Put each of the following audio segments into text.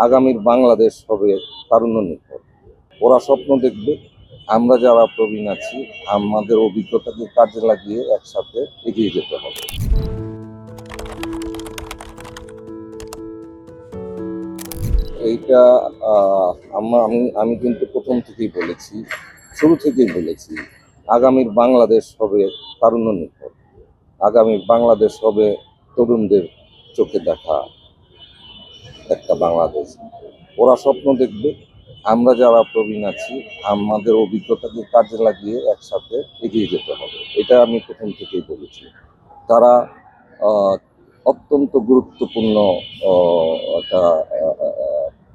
আগামীর বাংলাদেশ হবে তারুণ্য নির্ভর ওরা স্বপ্ন দেখবে আমরা যারা প্রবীণ আছি আমাদের অভিজ্ঞতাকে কাজে লাগিয়ে একসাথে এগিয়ে যেতে হবে। এইটা আহ, আমা- আমি কিন্তু প্রথম থেকেই বলেছি শুরু থেকেই বলেছি আগামীর বাংলাদেশ হবে তারুণ্য নির্ভর আগামীর বাংলাদেশ হবে তরুণদের চোখে দেখা। একটা বাংলাদেশ। ওরা স্বপ্ন দেখবে, আমরা যারা প্রবীণ আছি, আমাদের অভিজ্ঞতাকে কাজে লাগিয়ে একসাথে এগিয়ে যেতে হবে। এটা আমি প্রথম থেকেই বলেছি। তারা অত্যন্ত গুরুত্বপূর্ণ একটা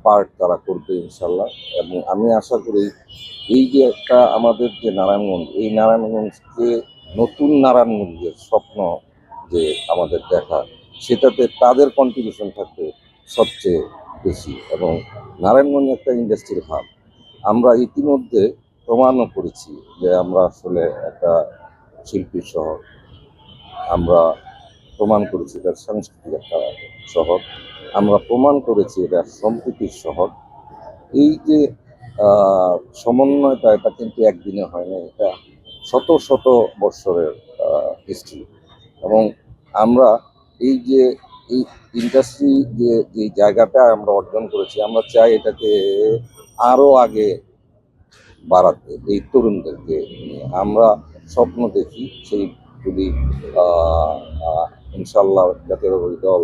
পার্ট তারা করবে ইনশাল্লাহ এবং আমি আশা করি এই যে একটা আমাদের যে নারায়ণগঞ্জ, এই নারায়ণগঞ্জকে নতুন নারায়ণগঞ্জের স্বপ্ন যে আমাদের দেখা, সেটাতে তাদের কন্ট্রিবিউশন থাকবে সবচেয়ে বেশি এবং নারায়ণগঞ্জ একটা ইন্ডাস্ট্রির হাব আমরা ইতিমধ্যে প্রমাণও করেছি যে আমরা আসলে একটা শিল্পী শহর। আমরা প্রমাণ করেছি এটা সাংস্কৃতিক একটা শহর। আমরা প্রমাণ করেছি এটা সম্প্রীতির শহর। এই যে সমন্বয়টা এটা কিন্তু একদিনে হয় না এটা শত শত বৎসরের হিস্ট্রি এবং আমরা এই যে এই ইন্ডাস্ট্রি যে যে জায়গাটা আমরা অর্জন করেছি, আমরা চাই এটাকে আরও আগে বাড়াতে, এই তরুণদেরকে আমরা স্বপ্ন দেখি সেই যদি ইনশাল্লাহ জাতীয় দল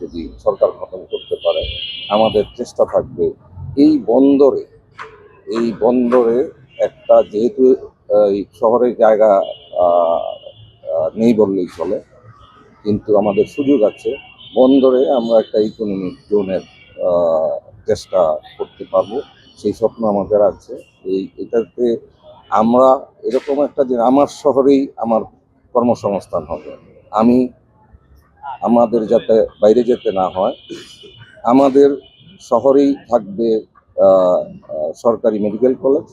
যদি সরকার গঠন করতে পারে, আমাদের চেষ্টা থাকবে এই বন্দরে এই বন্দরে একটা যেহেতু এই শহরের জায়গা নেই বললেই চলে, কিন্তু আমাদের সুযোগ আছে বন্দরে আমরা একটা ইকোনমিক জোনের চেষ্টা করতে পারব। সেই স্বপ্ন আমাদের আছে। এই, এটাতে আমরা এরকম একটা যে আমার শহরেই আমার কর্মসংস্থান হবে। আমি আমাদের যাতে বাইরে যেতে না হয়, আমাদের শহরেই থাকবে সরকারি মেডিকেল কলেজ,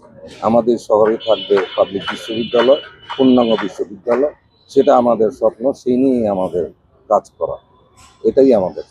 আমাদের শহরে থাকবে পাবলিক বিশ্ববিদ্যালয়, পূর্ণাঙ্গ বিশ্ববিদ্যালয়। সেটা আমাদের স্বপ্ন, সেই নিয়েই আমাদের কাজ করা। এটাই আমাদের